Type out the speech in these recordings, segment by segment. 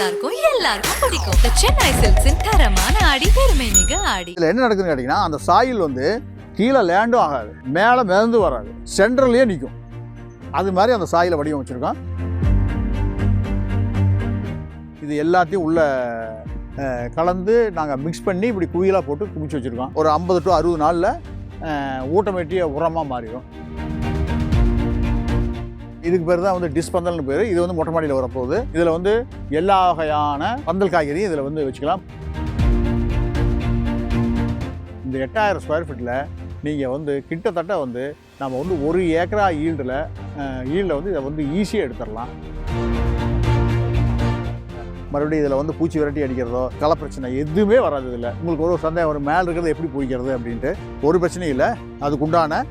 எல்லாருக்கும் எல்லாருக்கும் பிடிக்கும். The சென்னை சில்க்ஸின் தரமான ஆடி பெருமை மிக ஆடி. இதில் என்ன நடக்குதுன்னு கேட்டீங்கன்னா அந்த சாயில் வந்து கீழே லேண்டும் ஆகாது மேலே மிதந்து வராது சென்ட்ரல்லையே நிற்கும் அது மாதிரி அந்த சாயில வடிவமைச்சிருக்கோம் இது எல்லாத்தையும் உள்ள கலந்து நாங்கள் மிக்ஸ் பண்ணி இப்படி குயிலாக போட்டு குமிச்சு வச்சுருக்கோம். ஒரு ஐம்பது டு அறுபது நாளில் ஊட்டமேட்டிய உரமாக மாறிடும். இதுக்கு பேர் தான் வந்து டிஸ்பந்தல்னு பேர். இது வந்து மொட்டை மாடியில் வரப்போகுது. இதில் வந்து எல்லா வகையான பந்தல் காய்கறியும் இதில் வந்து வச்சுக்கலாம். இந்த எட்டாயிரம் ஸ்கொயர் ஃபீட்டில் நீங்கள் வந்து கிட்டத்தட்ட வந்து நம்ம வந்து ஒரு ஏக்கரா ஈல்டில் ஈல்டில் வந்து இதை வந்து ஈஸியாக எடுத்துடலாம். மறுபடியும் இதில் வந்து பூச்சி விரட்டி அடிக்கிறதோ களை பிரச்சனை எதுவுமே வராது இதில். உங்களுக்கு ஒரு சந்தேகம் ஒரு மேலே இருக்கிறது எப்படி பிடிக்கிறது அப்படின்ட்டு. ஒரு பிரச்சனையும் இல்லை. அதுக்குண்டான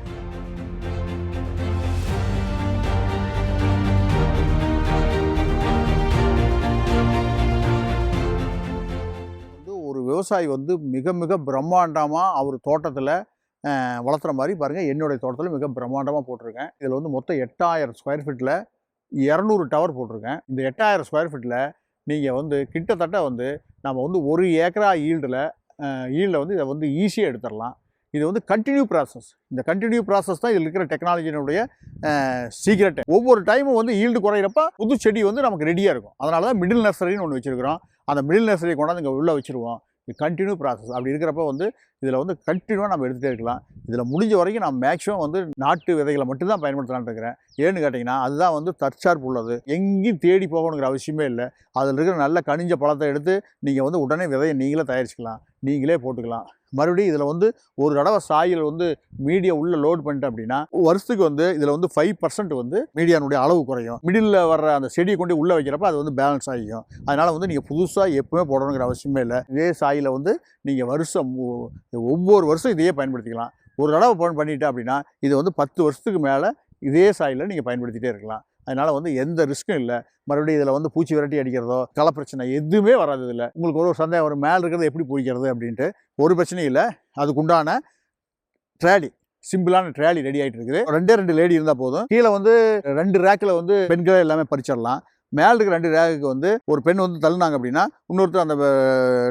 விவசாயி வந்து மிக மிக பிரம்மாண்டமாக அவர் தோட்டத்தில் வளர்த்துற மாதிரி பாருங்கள் என்னுடைய தோட்டத்தில் மிக பிரம்மாண்டமாக போட்டிருக்கேன். இதில் வந்து மொத்தம் எட்டாயிரம் ஸ்கொயர் ஃபீட்டில் இரநூறு டவர் போட்டிருக்கேன். இந்த எட்டாயிரம் ஸ்கொயர் ஃபீட்டில் நீங்கள் வந்து கிட்டத்தட்ட வந்து நம்ம வந்து ஒரு ஏக்கரா ஈல்டில் ஈல்டில் வந்து இதை வந்து ஈஸியாக எடுத்துடலாம். இது வந்து கண்டினியூ ப்ராசஸ் இந்த கண்டினியூ ப்ராசஸ் தான் இதில் இருக்கிற டெக்னாலஜினுடைய சீக்ரெட்டு ஒவ்வொரு டைமும் வந்து ஈல்டு குறையிறப்ப புது செடி வந்து நமக்கு ரெடியாக இருக்கும். அதனால தான் மிடில் நர்சரின்னு ஒன்று வச்சுருக்கிறோம். அந்த மிடில் நர்சரியை கொண்டாந்து இங்கே உள்ளே வச்சுருவோம். கண்டினியூ ப்ராசஸ் அப்படி இருக்கிறப்ப வந்து இதில் வந்து கண்டினியூவாக நம்ம எடுத்துகிட்டே இருக்கலாம். இதில் முடிஞ்ச வரைக்கும் நான் மேக்ஸிமம் வந்து நாட்டு விதைகளை மட்டும்தான் பயன்படுத்தலாம்னு இருக்கிறேன். ஏன்னு கேட்டிங்கன்னா அதுதான் வந்து தற்சார்பு உள்ளது. எங்கேயும் தேடி போகணுங்கிற அவசியமே இல்லை. அதில் இருக்கிற நல்ல கனிஞ்ச பழத்தை எடுத்து நீங்கள் வந்து உடனே விதையை நீங்களே தயாரிச்சுக்கலாம். நீங்களே போட்டுக்கலாம். மறுபடியும் இதில் வந்து ஒரு தடவை சாயில் வந்து மீடியா உள்ளே லோட் பண்ணிட்டேன் அப்படின்னா வருஷத்துக்கு வந்து இதில் வந்து ஃபைவ் பர்சன்ட் வந்து மீடியானுடைய அளவு குறையும். மிடில் வர்ற அந்த செடியை கொண்டு உள்ளே வைக்கிறப்ப அது வந்து பேலன்ஸ் ஆகிக்கும். அதனால் வந்து நீங்கள் புதுசாக எப்பவுமே போடணுங்கிற அவசியமே இல்லை. இதே சாயில் வந்து நீங்கள் வருஷம் ஒவ்வொரு வருஷம் இதையே பயன்படுத்திக்கலாம். ஒரு தடவை பண்ணிட்டேன் அப்படின்னா இது வந்து பத்து வருஷத்துக்கு மேலே இதே சாயில் நீங்கள் பயன்படுத்திட்டே இருக்கலாம். அதனால் வந்து எந்த ரிஸ்க்கும் இல்லை. மறுபடியும் இதில் வந்து பூச்சி விரட்டி அடிக்கிறதோ களை பிரச்சனை எதுவுமே வராது இதில். உங்களுக்கு ஒரு சந்தேகம் ஒரு மேலே இருக்கிறது எப்படி பிடிக்கிறது அப்படின்ட்டு. ஒரு பிரச்சனையும் இல்லை. அதுக்குண்டான ட்ராலி சிம்பிளான ட்ராலி ரெடி ஆகிட்டு இருக்குது. ரெண்டே ரெண்டு லேடி இருந்தால் போதும். கீழே வந்து ரெண்டு ரேக்கில் வந்து பெண்களே எல்லாமே பறிச்சிடலாம். மேலே இருக்கிற ரெண்டு ரேக்குக்கு வந்து ஒரு பெண் வந்து தள்ளுனாங்க அப்படின்னா இன்னொருத்தர் அந்த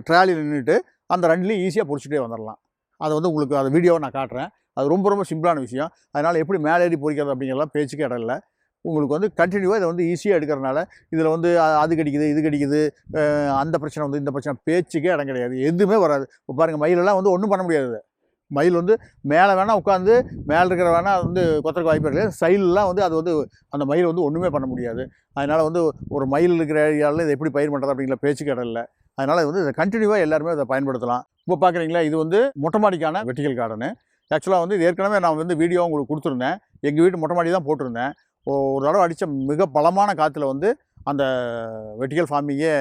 ட்ராலியில் நின்றுட்டு அந்த ரெண்டுலேயும் ஈஸியாக பிடிச்சிட்டே வந்துடலாம் அதை வந்து உங்களுக்கு அந்த வீடியோவை நான் காட்டுறேன். அது ரொம்ப ரொம்ப சிம்பிளான விஷயம். அதனால் எப்படி மேலே ஏறி பொறிக்கிறது அப்படிங்கிறலாம் பேச்சுக்கு இடம் இல்லை. உங்களுக்கு வந்து கண்டினியூவாக இதை வந்து ஈஸியாக எடுக்கிறனால இதில் வந்து அது கடிக்குது இது கடிக்குது அந்த பிரச்சனை வந்து இந்த பிரச்சனை பேச்சுக்கே இடம் கிடையாது எதுவுமே வராது. இப்போ பாருங்கள் மயிலெல்லாம் வந்து ஒன்றும் பண்ண முடியாது மயில் வந்து மேலே வேணால் உட்காந்து மேலே இருக்கிற வேணால் வந்து கொத்தருக்கு வாய்ப்பு இருக்குது சைட்லாம் வந்து அது வந்து அந்த மயில் வந்து ஒன்றுமே பண்ண முடியாது. அதனால் வந்து ஒரு மயில் இருக்கிற ஏரியாவில் இதை எப்படி பயிர் பண்ணுறது அப்படிங்கிற பேச்சுக்கு இடம் இல்லை. அதனால் வந்து இதை கண்டினியூவாக எல்லாருமே அதை பயன்படுத்தலாம். இப்போ பார்க்குறீங்களா இது வந்து மொட்டை மாடிக்கான வெட்டிக்கல் கார்டனு ஆக்சுவலாக வந்து இது ஏற்கனவே நான் வந்து வீடியோ உங்களுக்கு கொடுத்துருந்தேன். எங்கள் வீட்டு மொட்டை மாடி தான் போட்டிருந்தேன். ஒரு தடவை அடித்த மிக பலமான காற்றுல வந்து அந்த வெட்டிக்கல் ஃபார்மிங்கே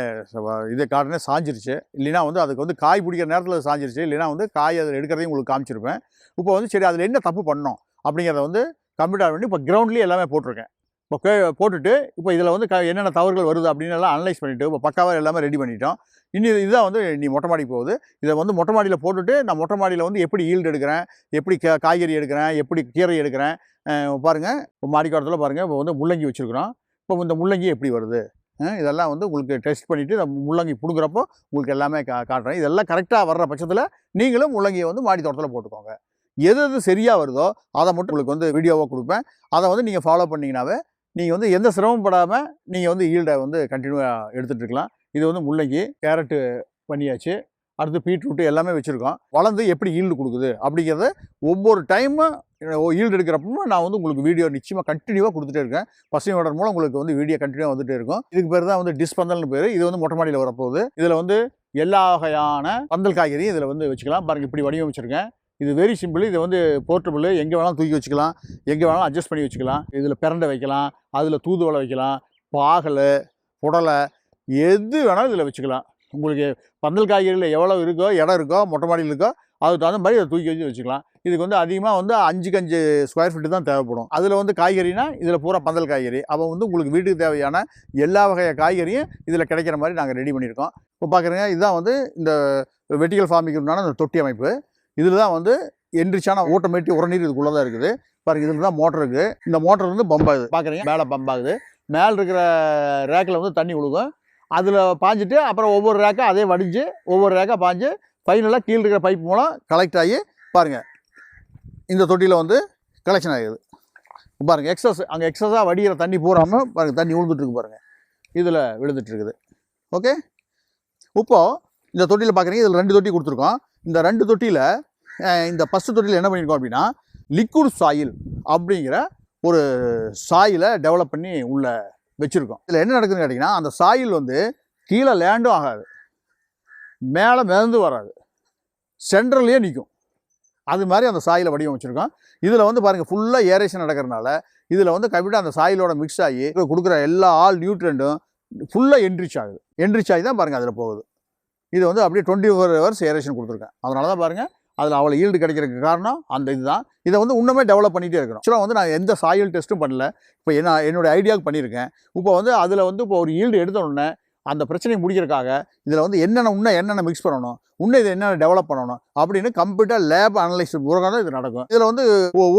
இது கார்டனே சாஞ்சிருச்சு. இல்லைன்னா வந்து அதுக்கு வந்து காய் பிடிக்கிற நேரத்தில் சாஞ்சிருச்சு. இல்லைன்னா வந்து காய் அதில் எடுக்கிறதையும் உங்களுக்கு காமிச்சிருப்பேன். இப்போ வந்து சரி அதில் என்ன தப்பு பண்ணோம் அப்படிங்கிறத வந்து கம்ப்யூட்டர் பண்ணி இப்போ கிரவுண்ட்லேயே எல்லாமே போட்டிருக்கேன். இப்போ கே போட்டுட்டு இப்போ இதில் வந்து க என்னென்ன தவறுகள் வருது அப்படின்னு எல்லாம் அனலைஸ் பண்ணிவிட்டு இப்போ பக்காவாக எல்லாமே ரெடி பண்ணிட்டோம். இனி இதுதான் வந்து நீ மொட்டை மாடிக்கு போகுது. இதை வந்து மொட்டை மாடியில் போட்டுட்டு நான் மொட்டை மாடியில் வந்து எப்படி ஈல்டு எடுக்கிறேன் எப்படி கா காய்கறி எடுக்கிறேன் எப்படி கீரை எடுக்கிறேன் பாருங்கள் இப்போ மாடிக்காரத்தில் பாருங்கள் இப்போ வந்து முள்ளங்கி வச்சுருக்குறோம். இப்போ இந்த முள்ளங்கி எப்படி வருது? இதெல்லாம் வந்து உங்களுக்கு டெஸ்ட் பண்ணிவிட்டு இந்த முள்ளங்கி பிடுங்குறப்போ உங்களுக்கு எல்லாமே கா காட்டுறேன். இதெல்லாம் கரெக்டாக வர்ற பட்சத்தில் நீங்களும் முள்ளங்கியை வந்து மாடி தோட்டத்தில் போட்டுக்கோங்க. எது எது சரியாக வருதோ அதை மட்டும் உங்களுக்கு வந்து வீடியோவாக கொடுப்பேன். அதை வந்து நீங்கள் ஃபாலோ பண்ணிங்கனாவே நீங்கள் வந்து எந்த சிரமப்படாமல் நீங்கள் வந்து ஈல்டை வந்து கண்டினியூவாக எடுத்துகிட்டு இருக்கலாம் இது வந்து முள்ளங்கி கேரட்டு பண்ணியாச்சு. அடுத்து பீட்ரூட்டு எல்லாமே வச்சுருக்கோம். வளர்ந்து எப்படி ஈல்டு கொடுக்குது அப்படிங்கிறத ஒவ்வொரு டைமும் ஈல்டு எடுக்கிறப்போ நான் வந்து உங்களுக்கு வீடியோ நிச்சயமாக கண்டினியூவாக கொடுத்துட்டே இருக்கேன். பசுமையோட மூலம் உங்களுக்கு வந்து வீடியோ கண்டினியூவாக வந்துட்டே இருக்கும். இதுக்கு பேர் தான் வந்து டிஸ்பந்தல்னு பேர். இது வந்து மொட்டை மாடியில் வரப்போகுது. இதில் வந்து எல்லா வகையான பந்தல் காய்கறியும் இதில் வந்து வச்சுக்கலாம். பாருங்கள் இப்படி வடிவமைச்சிருக்கேன். இது வெரி சிம்பிள் இது வந்து போர்ட்டபிள் எங்கே வேணாலும் தூக்கி வச்சுக்கலாம். எங்கே வேணாலும் அட்ஜஸ்ட் பண்ணி வச்சுக்கலாம். இதில் பிறண்டை வைக்கலாம். அதில் தூதுவளை வைக்கலாம். பாகலை புடலை எது வேணாலும் இதில் வச்சுக்கலாம். உங்களுக்கு பந்தல் காய்கறியில் எவ்வளோ இருக்கோ இடம் இருக்கோ மொட்டை மாடியில் இருக்கோ அதுக்கு தகுந்த மாதிரி அதை தூக்கி வச்சு வச்சுக்கலாம். இதுக்கு வந்து அதிகமாக வந்து அஞ்சுக்கு அஞ்சு ஸ்கொயர் ஃபீட்டு தான் தேவைப்படும். அதில் வந்து காய்கறினா இதில் பூரா பந்தல் காய்கறி. அப்போ வந்து உங்களுக்கு வீட்டுக்கு தேவையான எல்லா வகை காய்கறியும் இதில் கிடைக்கிற மாதிரி நாங்கள் ரெடி பண்ணியிருக்கோம். இப்போ பார்க்குறீங்க இதுதான் வந்து இந்த வெட்டிக்கல் ஃபார்மிங்க்கு அந்த தொட்டி அமைப்பு. இதில் தான் வந்து என்ரிச்சான ஓட்டோமேட்டிக் உரநீர் இதுக்குள்ளே தான் இருக்குது. பாருங்க இதில் தான் மோட்டர் இருக்குது இந்த மோட்டர் வந்து பம்பாகுது பார்க்குறீங்க மேலே பம்பாகுது மேலே இருக்கிற ரேக்கில் வந்து தண்ணி விழுகும் அதில் பாஞ்சிட்டு அப்புறம் ஒவ்வொரு ரேக்காக அதே வடிஞ்சு ஒவ்வொரு ரேக்காக பாஞ்சு ஃபைனலாக கீழே இருக்கிற பைப் மூலம் கலெக்ட் ஆகி பாருங்கள் இந்த தொட்டியில் வந்து கலெக்ஷன் ஆகிடுது பாருங்கள் எக்ஸஸ் அங்கே எக்ஸஸாக வடிகிற தண்ணி பூராமல் பாருங்கள் தண்ணி விழுந்துட்டுருக்கு பாருங்கள் இதில் விழுந்துட்டு இருக்குது. ஓகே இப்போது இந்த தொட்டியில் பார்க்குறீங்க இதில் ரெண்டு தொட்டி கொடுத்துருக்கோம். இந்த ரெண்டு தொட்டியில் இந்த ஃபஸ்ட்டு தொட்டியில் என்ன பண்ணியிருக்கோம் அப்படின்னா லிக்விட் சாயில் அப்படிங்கிற ஒரு சாயிலை டெவலப் பண்ணி உள்ள வச்சுருக்கோம். இதில் என்ன நடக்குதுன்னு கேட்டிங்கன்னா அந்த சாயில் வந்து கீழே லேண்டும் ஆகாது. மேலே மிதந்து வராது. சென்ட்ரல்லையே நிற்கும் அது மாதிரி அந்த சாயிலை வடிவமைச்சிருக்கோம். இதில் வந்து பாருங்கள் ஃபுல்லாக ஏரேஷன் நடக்கிறதுனால இதில் வந்து கம்ப்ளீட்டாக அந்த சாயிலோட மிக்ஸ் ஆகி கொடுக்குற எல்லா ஆல் நியூட்ரண்ட்டும் ஃபுல்லாக என்ரிச் ஆகுது. என்ரிச் ஆகி தான் பாருங்கள் அதில் போகுது. இது வந்து அப்படியே டுவெண்ட்டி ஃபோர் ஹவர்ஸ் ஏரேஷன் கொடுத்துருக்கேன். அதனால தான் பாருங்கள் அதில் அவ்வளோ ஈல்டு கிடைக்கிறதுக்கு காரணம் அந்த இதுதான். இதை வந்து இன்னுமே டெவலப் பண்ணிகிட்டே இருக்கணும். ஆக்சுவலாக வந்து நான் எந்த சாயில் டெஸ்ட்டும் பண்ணல. இப்போ என்ன என்னோட ஐடியாவுக்கு பண்ணியிருக்கேன். இப்போ வந்து அதில் வந்து இப்போ ஒரு ஈல்டு எடுத்தோடனே அந்த பிரச்சனையை முடிக்கிறதுக்காக இதில் வந்து என்னென்ன இன்னும் என்னென்ன மிக்ஸ் பண்ணணும் இன்னும் இது என்னென்ன டெவலப் பண்ணணும் அப்படின்னு கம்ப்யூட்டர் லேப் அனலைஸ் மூலமாக தான் இது நடக்கும். இதில் வந்து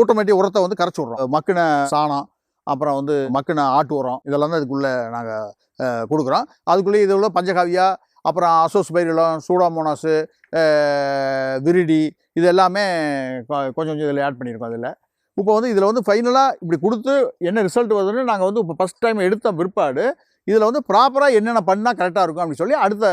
ஓட்டோமேட்டிக் உரத்தை வந்து கரைச்சி விட்றோம். மக்கின சாணம் அப்புறம் வந்து மக்கின ஆட்டு உரம் இதெல்லாம் தான் இதுக்குள்ளே நாங்கள் கொடுக்குறோம். அதுக்குள்ளேயே இது உள்ள பஞ்சகாவியா அப்புறம் அசோஸ்பைரிலம் சூடாமோனாஸு விரிடி இது எல்லாமே கொஞ்சம் கொஞ்சம் இதில் ஆட் பண்ணியிருக்கோம் அதில். இப்போ வந்து இதில் வந்து ஃபைனலாக இப்படி கொடுத்து என்ன ரிசல்ட் வருதுன்னு நாங்கள் வந்து இப்போ ஃபஸ்ட் டைம் எடுத்த பிற்பாடு இதில் வந்து ப்ராப்பராக என்னென்ன பண்ணால் கரெக்டாக இருக்கும் அப்படின்னு சொல்லி அடுத்த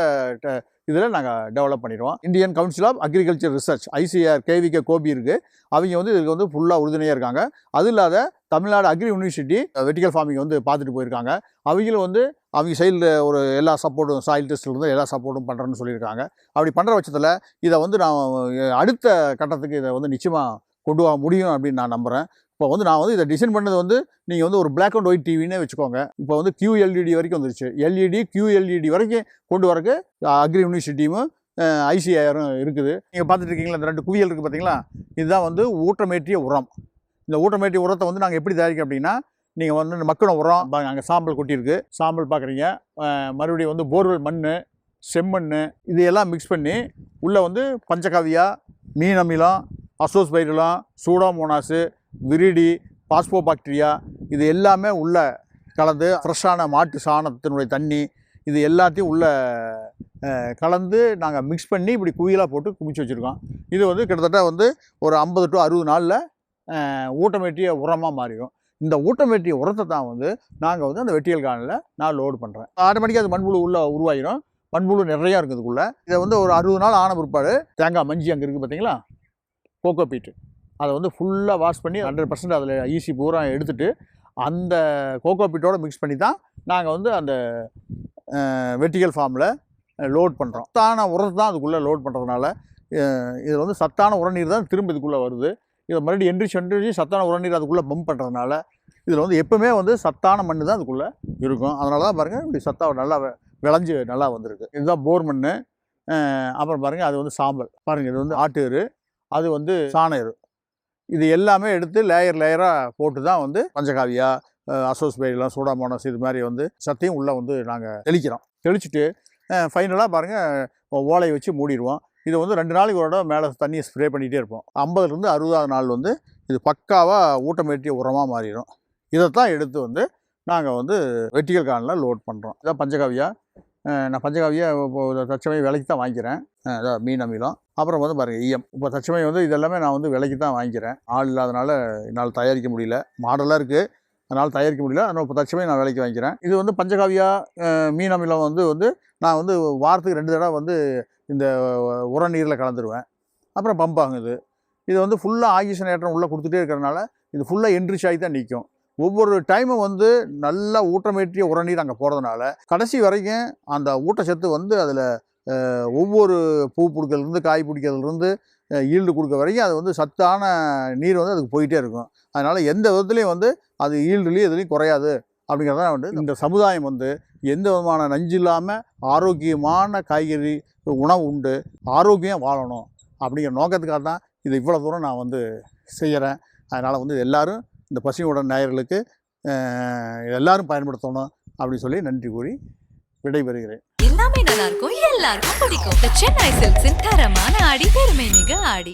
இதில் நாங்கள் டெவலப் பண்ணிடுவோம். Indian council of agriculture research ICR KVK Gobi இருக்குது அவங்க வந்து இதுக்கு வந்து ஃபுல்லாக உறுதுணையாக இருக்காங்க. அது இல்லாத Tamil Nadu agri university vertical farming வந்து பார்த்துட்டு போயிருக்காங்க. அவங்களும் வந்து அவங்க சைடில் ஒரு எல்லா சப்போர்ட்டும் சாயில் டெஸ்ட்லேருந்து எல்லா சப்போர்ட்டும் பண்ணுறேன்னு சொல்லியிருக்காங்க. அப்படி பண்ணுற பட்சத்தில் இதை வந்து நான் அடுத்த கட்டத்துக்கு இதை வந்து நிச்சயமாக கொண்டு வர முடியும் அப்படின்னு நான் நம்புகிறேன் இப்போ வந்து நான் வந்து இதை டிசைன் பண்ணது வந்து நீங்கள் வந்து ஒரு பிளாக் அண்ட் ஒயிட் டிவினே வச்சுக்கோங்க. இப்போ வந்து QLED வரைக்கும் வந்துருச்சு. எல்இடி QLED வரைக்கும் கொண்டு வரக்கு அக்ரி யூனிவர்சிட்டியும் ஐசிஐஆரும் இருக்குது. நீங்கள் பார்த்துட்டு இருக்கீங்களா? இந்த ரெண்டு குவியல் இருக்குது பார்த்தீங்களா இதுதான் வந்து ஊட்டமேற்றிய உரம். இந்த ஊட்டமேற்றிய உரத்தை வந்து நாங்கள் எப்படி தயாரிக்கிறோம் அப்படின்னா நீங்கள் வந்து மக்கின உரம் அங்கே சாம்பல் கொட்டியிருக்கு. சாம்பல் பார்க்குறீங்க மறுபடியும் வந்து போர்வெல் மண் செம்மண் இதையெல்லாம் மிக்ஸ் பண்ணி உள்ளே வந்து பஞ்சகாவியா மீன் அமிலம் அசோஸ் பைரலம் சூடாமோனாஸு விரிடி பாஸ்போபாக்டீரியா இது எல்லாமே உள்ளே கலந்து ஃப்ரெஷ்ஷான மாட்டு சாணத்தினுடைய தண்ணி இது எல்லாத்தையும் உள்ள கலந்து நாங்கள் மிக்ஸ் பண்ணி இப்படி குயிலாக போட்டு குமிச்சு வச்சுருக்கோம். இது வந்து கிட்டத்தட்ட வந்து ஒரு ஐம்பது டு அறுபது நாளில் ஊட்டமேட்டிய உரமாக மாறிடும். இந்த ஊட்டம் வெட்டி உரத்தை தான் வந்து நாங்கள் வந்து அந்த வெட்டியல் கானில் நான் லோடு பண்ணுறேன் ஆட்டோமேட்டிக்காக அது மண்புழு உள்ளே உருவாயிரும். மண்புழு நிறையா இருக்குதுக்குள்ளே. இதை வந்து ஒரு அறுபது நாள் ஆன பிற்பாடு தேங்காய் மஞ்சி அங்கே இருக்குது பார்த்தீங்களா கோகோ பீட்டு அதை வந்து ஃபுல்லாக வாஷ் பண்ணி ஹண்ட்ரட் பர்சன்ட் அதில் ஈஸி பூரா எடுத்துட்டு அந்த கோகோ பீட்டோடு மிக்ஸ் பண்ணி தான் நாங்கள் வந்து அந்த வெட்டிக்கல் ஃபார்மில் லோட் பண்ணுறோம் சத்தான உரத்தை தான் அதுக்குள்ளே லோட் பண்ணுறதுனால இதில் வந்து சத்தான உரநீர் தான் திரும்ப இதுக்குள்ளே வருது. இதை மறுபடியும் எந்திரிச்சு எந்திரிச்சு சத்தான உரநீர் அதுக்குள்ளே பம்ப் பண்ணுறதுனால இதில் வந்து எப்பவுமே வந்து சத்தான மண் தான் அதுக்குள்ளே இருக்கும். அதனால தான் பாருங்கள் இப்படி சத்தா நல்லா விளைஞ்சு நல்லா வந்திருக்கு. இதுதான் போர் மண் அப்புறம் பாருங்கள் அது வந்து சாம்பல். பாருங்கள் இது வந்து ஆட்டு எரு அது வந்து சாண இது எல்லாமே எடுத்து லேயர் லேயராக போட்டு தான் வந்து பஞ்சகாவியா அசோஸ்பைலாம் சூடாமோனஸ் இது மாதிரி வந்து சத்தையும் உள்ளே வந்து நாங்கள் தெளிக்கிறோம். தெளிச்சுட்டு ஃபைனலாக பாருங்கள் ஓலையை வச்சு மூடிடுவோம். இது வந்து ரெண்டு நாளைக்கு ஒரு தடவை மேலே தண்ணியை ஸ்ப்ரே பண்ணிகிட்டே இருப்போம். ஐம்பதுலேருந்து அறுபதாவது நாள் வந்து இது பக்காவாக ஊட்டமேற்றிய உரமாக மாறிடும். இதைத்தான் எடுத்து வந்து நாங்கள் வந்து வெட்டிகள் கானில் லோட் பண்ணுறோம் இதான் பஞ்சகாவியா. நான் பஞ்சகாவியா இப்போ தற்சமயம் விலைக்கு தான் வாங்கிக்கிறேன். அதாவது அதான் மீன் அமிலம். அப்புறம் வந்து பாருங்கள் ஈயம். இப்போ தற்சமயம் வந்து இதெல்லாமே நான் வந்து விலைக்கு தான் வாங்கிக்கிறேன். ஆள் இல்லாதனால என்னால் தயாரிக்க முடியல. மாடலாக இருக்குது அதனால் தயாரிக்க முடியல. அதனால் இப்போ தச்சமையை நான் விலைக்கு வாங்கிக்கிறேன். இது வந்து பஞ்சகாவியா மீன் அமிலம் வந்து வந்து நான் வந்து வாரத்துக்கு ரெண்டு தடவை வந்து இந்த உரநீரில் கலந்துருவேன். அப்புறம் பம்ப் ஆகுது இது வந்து ஃபுல்லாக ஆக்சிஜன் ஏற்றம் உள்ளே கொடுத்துட்டே இருக்கிறனால இது ஃபுல்லாக என்ரிச் ஆகி தான் நிற்கும் ஒவ்வொரு டைமும் வந்து நல்லா ஊட்டமேற்றிய உரநீர் அங்கே போகிறதுனால கடைசி வரைக்கும் அந்த ஊட்டச்சத்து வந்து அதில் ஒவ்வொரு பூ பிடிக்கிறதுலேருந்து காய் பிடிக்கிறதுலேருந்து ஈல்டு கொடுக்க வரைக்கும் அது வந்து சத்தான நீர் வந்து அதுக்கு போயிட்டே இருக்கும். அதனால் எந்த விதத்துலேயும் வந்து அது ஈல்டுலேயும் எதுலேயும் குறையாது. அப்படிங்கிறதான் வந்து இந்த சமுதாயம் வந்து எந்த விதமான நஞ்சு இல்லாமல் ஆரோக்கியமான காய்கறி உணவு உண்டு. ஆரோக்கியம் வாழணும் அப்படிங்கிற நோக்கத்துக்காக தான் இது இவ்வளோ தூரம் நான் வந்து செய்கிறேன் அதனால் வந்து எல்லாரும் இந்த பசுமையுடன் நேயர்களுக்கு எல்லாரும் பயன்படுத்தணும் அப்படின்னு சொல்லி நன்றி கூறி விடைபெறுகிறேன். எல்லாமே நல்லா இருக்கும் எல்லாருக்கும் பிடிக்கும். சென்னை சில்க்ஸின் தரமான ஆடி பெருமை மிக ஆடி